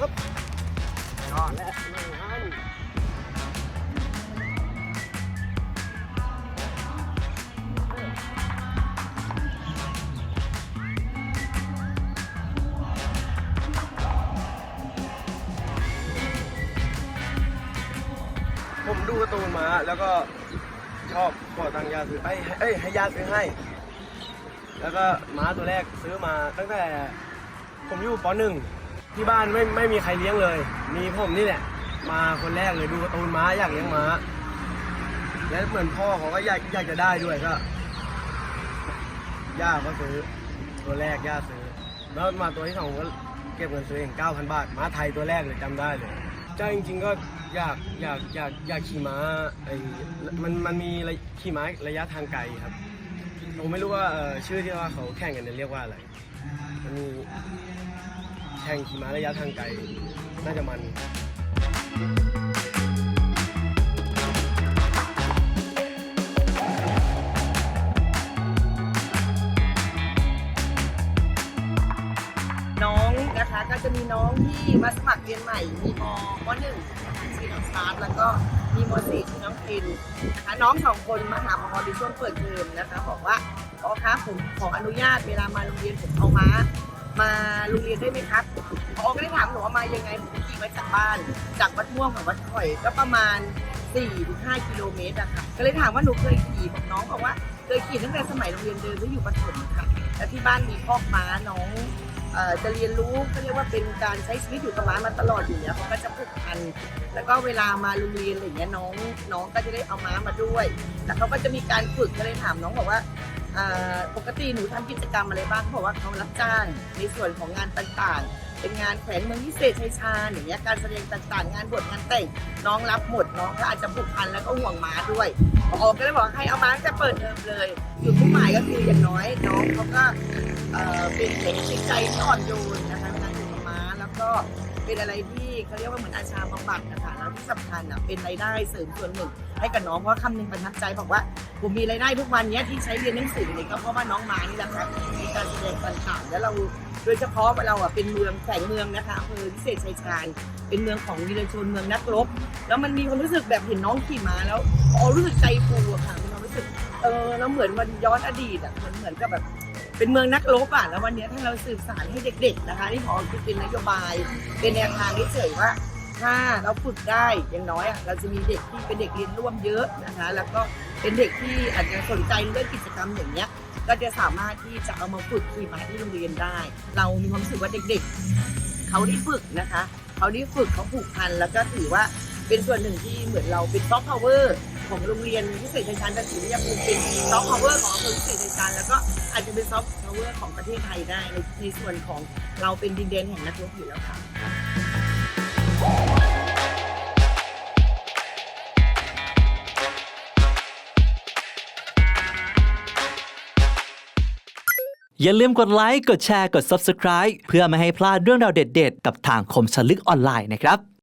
ฮึบนอนแล้วนั่งผมดูการ์ตูนมาแล้วก็ชอบขอตังค์ยาซื้อไอ้ยเอ้ยให้ยาซื้อให้ แล้วก็ม้าตัวแรกซื้อมาตั้งแต่ผมอยู่ป .1 ที่บ้านไม่ไม่มีใครเลี้ยงเลย มีผมนี่แหละ มาคนแรกเลยดูการ์ตูนม้าอยากเลี้ยงม้า แล้วเหมือนพ่อเขาก็อยากอยากจะได้ด้วยก็ย่าก็ซื้อตัวแรกย่าซื้อ แล้วมาตัวที่สองก็เก็บเงินซื้อเอง9,000 บาท ม้าไทยตัวแรกเลยจำได้เลยเจ้าจริงๆก็อยากอยากอยากอยากขี่ม้าไอ้มันมันมีระขี่ม้าระยะทางไกลครับ ผมไม่รู้ว่าเอ่อชื่อที่ว่าเขาแข่งกันเนี่ยเรียกว่าอะไร มันมี แข่งขี่ม้าระยะทางไกล น่าจะมันน้องนะคะก็จะมีน้องที่มาสมัครเรียนใหม่ มีมมหนึ่งนะคะชื่อน้องชาร์ตแล้วก็มีมสี่ชื่อน้องพินนะคะน้องสองคนมาหาพอในช่วงเปิดเทอมนะคะบอกว่าพอคะผมขออนุญาตเวลามาโรงเรียนผมเอาม้ามา โรงเรียนได้ไหมครับพอก็ได้ถามหนูว่ามายังไงผมขี่มาจากบ้าน จากวัดม่วงของวัดข่อย ก็ประมาณ4-5กิโลเมตรอะค่ะ ก็เลยถามว่าหนูเคยขี่บอกน้องบอกว่า เคยขี่ตั้งแต่สมัยโรงเรียนเดินที่อยู่ประถมค่ะ แล้วที่บ้านมีคอกม้าน้องจะเรียนรู้เขาเรียกว่าเป็นการใช้ชีวิตอยู่กับม้ามาตลอดอยู่แล้วเขาก็จะผูกพัน แล้วก็เวลามาโรงเรียนอะไรอย่างเงี้ยน้องน้องก็จะได้เอาม้ามาด้วย แล้วเขาก็จะมีการฝึกก็เลยถามน้องบอกว่า ปกติหนูทำกิจกรรมอะไรบ้างเขาบอกว่าเขารับจ้างในส่วนของงานต่างๆ เป็นงานแขวนเมืองพิเศษชัยชาญอย่างเงี้ยการแสดงต่างๆ งานบวชงานแต่งน้องรับหมดน้องก็อาจจะผูกพันแล้วก็ห่วงม้าด้วยพอกก็เลยบอกให้เอาม้าตั้งแต่เปิดเทอมเลยจุดมุ่งหมายก็คืออย่างน้อยน้องเขาก็เอ่อเป็นเด็กจิตใจที่อ่อนโยนนะคะเวลาอยู่กับม้าแล้วก็ เป็นอะไรที่เขาเรียกว่าเหมือนอาชาบำบัดนะคะแล้วที่สำคัญอะเป็นรายได้เสริมส่วนหนึ่งให้กับน้องเพราะคำหนึ่งประทับใจบอกว่าผมมีรายได้ทุกวันเนี้ยที่ใช้เรียนหนังสือเนี่ยก็เพราะว่าน้องม้านี่แหละค่ะมีการแสดงต่างๆแล้วเราโดยเฉพาะเราอะเป็นเมืองแฝงเมืองนะคะอำเภอพิเศษชัยชาญเป็นเมืองของวีรชนเมืองนักรบ แล้วมันมีความรู้สึกแบบเห็นน้องขี่ม้าแล้วอ๋อรู้สึกใจฟูอะค่ะมีความรู้สึกเออแล้วเหมือนมันย้อนอดีตอะมันเหมือนกับแบบ เป็นเมืองนักรบอะแล้ววันนี้ถ้าเราสืบสานให้เด็ก ๆนะคะที่พอคือเป็นนโยบาย เป็นแนวทางที่เฉยว่า ถ้าเราฝึกได้อย่างน้อยอะเราจะมีเด็กที่เป็นเด็กเรียนร่วมเยอะนะคะ แล้วก็เป็นเด็กที่อาจจะสนใจเรื่องกิจกรรมอย่างเนี้ย ก็จะสามารถที่จะเอามาฝึกขี่ม้าที่โรงเรียนได้ เรามีความรู้สึกว่าเด็ก ๆ เขาได้ฝึกนะคะ เขาได้ฝึกเขาผูกพันแล้วก็ถือว่าเป็นส่วนหนึ่งที่เหมือนเราเป็นซอฟต์พาวเวอร์ ของโรงเรียนพิเศษชัยชาญแต่ถือว่ายังเป็นซอฟต์พาวเวอร์ของอำเภอพิเศษชัยชาญแล้วก็อาจจะเป็นซอฟต์พาวเวอร์ของประเทศไทยได้ในในส่วนของเราเป็นดินแดนแห่งนักรบอยู่แล้วค่ะอย่าลืมกดไลค์ กดแชร์ กด Subscribe เพื่อไม่ให้พลาดเรื่องราวเด็ดๆ กับทางคมชลึกออนไลน์นะครับ